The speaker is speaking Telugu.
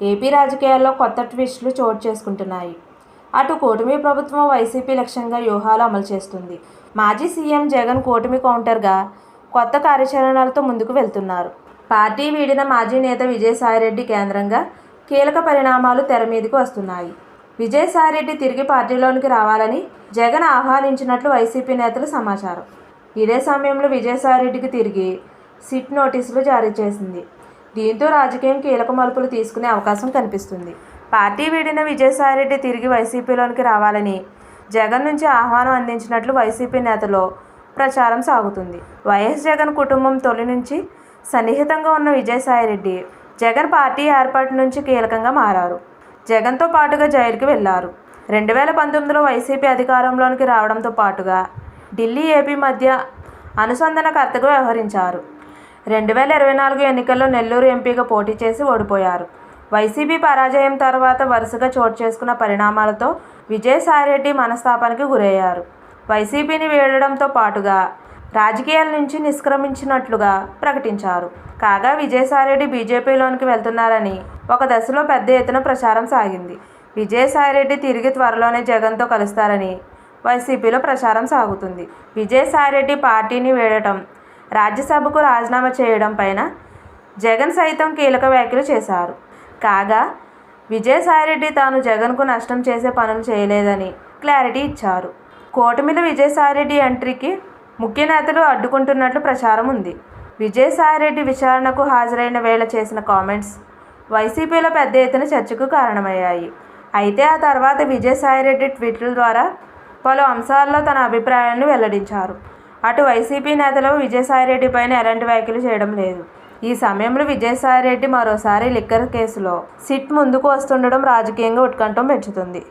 ఏపీ రాజకీయాల్లో కొత్త ట్విస్టులు చోటు చేసుకుంటున్నాయి. అటు కూటమి ప్రభుత్వం వైసీపీ లక్ష్యంగా వ్యూహాలు అమలు చేస్తుంది. మాజీ సీఎం జగన్ కూటమి కౌంటర్గా కొత్త కార్యాచరణలతో ముందుకు వెళ్తున్నారు. పార్టీ వీడిన మాజీ నేత విజయసాయిరెడ్డి కేంద్రంగా కీలక పరిణామాలు తెర మీదకి వస్తున్నాయి. విజయసాయిరెడ్డి తిరిగి పార్టీలోనికి రావాలని జగన్ ఆహ్వానించినట్లు వైసీపీ నేతల సమాచారం. ఇదే సమయంలో విజయసాయిరెడ్డికి తిరిగి సిట్ నోటీసులు జారీ చేసింది. దీంతో రాజకీయం కీలక మలుపులు తీసుకునే అవకాశం కనిపిస్తుంది. పార్టీ వీడిన విజయసాయిరెడ్డి తిరిగి వైసీపీలోనికి రావాలని జగన్ నుంచి ఆహ్వానం అందించినట్లు వైసీపీ నేతలో ప్రచారం సాగుతుంది. వైఎస్ జగన్ కుటుంబం తొలి నుంచి సన్నిహితంగా ఉన్న విజయసాయిరెడ్డి జగన్ పార్టీ ఏర్పాటు నుంచి కీలకంగా మారారు. జగన్తో పాటుగా జైలుకి వెళ్ళారు. రెండు వేల పంతొమ్మిదిలో వైసీపీ అధికారంలోనికి రావడంతో పాటుగా ఢిల్లీ ఏపీ మధ్య అనుసంధానకర్తగా వ్యవహరించారు. రెండు వేల ఇరవై నాలుగు ఎన్నికల్లో నెల్లూరు ఎంపీగా పోటీ చేసి ఓడిపోయారు. వైసీపీ పరాజయం తర్వాత వరుసగా చోటు చేసుకున్న పరిణామాలతో విజయసాయిరెడ్డి మనస్తాపానికి గురయ్యారు. వైసీపీని వీడడంతో పాటుగా రాజకీయాల నుంచి నిష్క్రమించినట్లుగా ప్రకటించారు. కాగా విజయసాయిరెడ్డి బీజేపీలోనికి వెళ్తున్నారని ఒక దశలో పెద్ద ఎత్తున ప్రచారం సాగింది. విజయసాయిరెడ్డి తిరిగి త్వరలోనే జగన్తో కలుస్తారని వైసీపీలో ప్రచారం సాగుతుంది. విజయసాయిరెడ్డి పార్టీని వీడటం రాజ్యసభకు రాజీనామా చేయడం పైన జగన్ సైతం కీలక వ్యాఖ్యలు చేశారు. కాగా విజయసాయిరెడ్డి తాను జగన్కు నష్టం చేసే పనులు చేయలేదని క్లారిటీ ఇచ్చారు. కోటమిల విజయసాయిరెడ్డి ఎంట్రీకి ముఖ్య నేతలు అడ్డుకుంటున్నట్లు ప్రచారం ఉంది. విజయసాయిరెడ్డి విచారణకు హాజరైన వేళ చేసిన కామెంట్స్ వైసీపీలో పెద్ద ఎత్తున చర్చకు కారణమయ్యాయి. అయితే ఆ తర్వాత విజయసాయిరెడ్డి ట్వీట్ల ద్వారా పలు అంశాల్లో తన అభిప్రాయాలను వెల్లడించారు. అటు వైసీపీ నేతలు విజయసాయిరెడ్డి పైన ఎలాంటి వ్యాఖ్యలు చేయడం లేదు. ఈ సమయంలో విజయసాయిరెడ్డి మరోసారి లిక్కర్ కేసులో సిట్ ముందుకు వస్తుండడం రాజకీయంగా ఉత్కంఠం పెంచుతుంది.